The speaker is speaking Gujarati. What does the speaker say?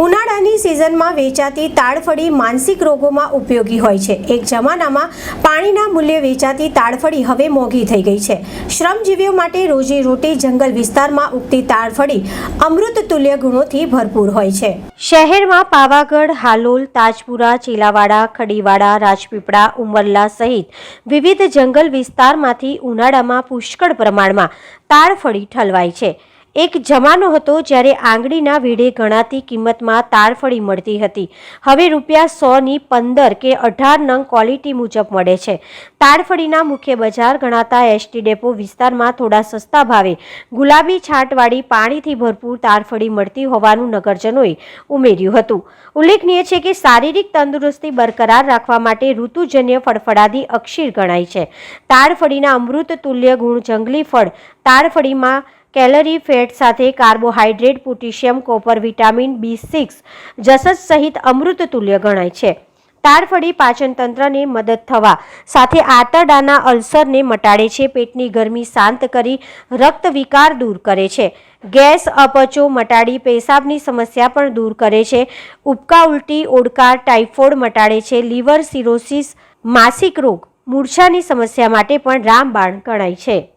ઉનાળાની સિઝનમાં વેચાતી તાડફળી માનસિક રોગોમાં ઉપયોગી હોય છે. એક જમાનામાં પાણીના મૂલ્યે વેચાતી તાડફળી હવે મોંઘી થઈ ગઈ છે. શ્રમજીવીઓ માટે રોજી રોટી જંગલ વિસ્તારમાં ઉગતી તાડફળી અમૃત તુલ્ય ગુણોથી ભરપૂર હોય છે. શહેરમાં પાવાગઢ, હાલોલ, તાજપુરા, ચીલાવાડા, ખડીવાડા, રાજપીપળા, ઉમરલા સહિત વિવિધ જંગલ વિસ્તારમાંથી ઉનાળામાં પુષ્કળ પ્રમાણમાં તાડફળી ઠલવાય છે. એક જમાનો હતો જ્યારે આંગળીના વીડે ગણાતી કિંમતમાં તારફળી મળતી હતી. હવે રૂપિયા સોની પંદર કે અઢાર નંગ ક્વોલિટી મુજબ મળે છે. તારફળીના મુખ્ય બજાર ગણાતા એસટી ડેપો વિસ્તારમાં થોડા સસ્તા ભાવે. ગુલાબી છાંટવાળી પાણીથી ભરપૂર તારફળી મળતી હોવાનું નગરજનોએ ઉમેર્યું હતું. ઉલ્લેખનીય છે કે શારીરિક તંદુરસ્તી બરકરાર રાખવા માટે ઋતુજન્ય ફળફળાદી અક્ષીર ગણાય છે. તાડફળીના અમૃત તુલ્ય ગુણ જંગલી ફળ તાડફળીમાં કેલરી ફેટ સાથે carbohydrate potassium, copper, vitamin B six, જસસ સહિત અમૃત તુલ્ય ગણાય છે. તાડફળી પાચનતંત્રને મદદ થવા સાથે આંતરડાના અલ્સરને મટાડે છે. પેટની ગરમી શાંત કરી રક્ત વિકાર દૂર કરે છે. ગેસ અપચો મટાડી પેશાબની સમસ્યા પણ દૂર કરે છે. ઉબકા ઉલટી ઓડકાર ટાઇફોઇડ મટાડે છે. લીવર સિરોસિસ, માસિક રોગ મૂર્છાની સમસ્યા માટે પણ રામબાણ ગણાય છે.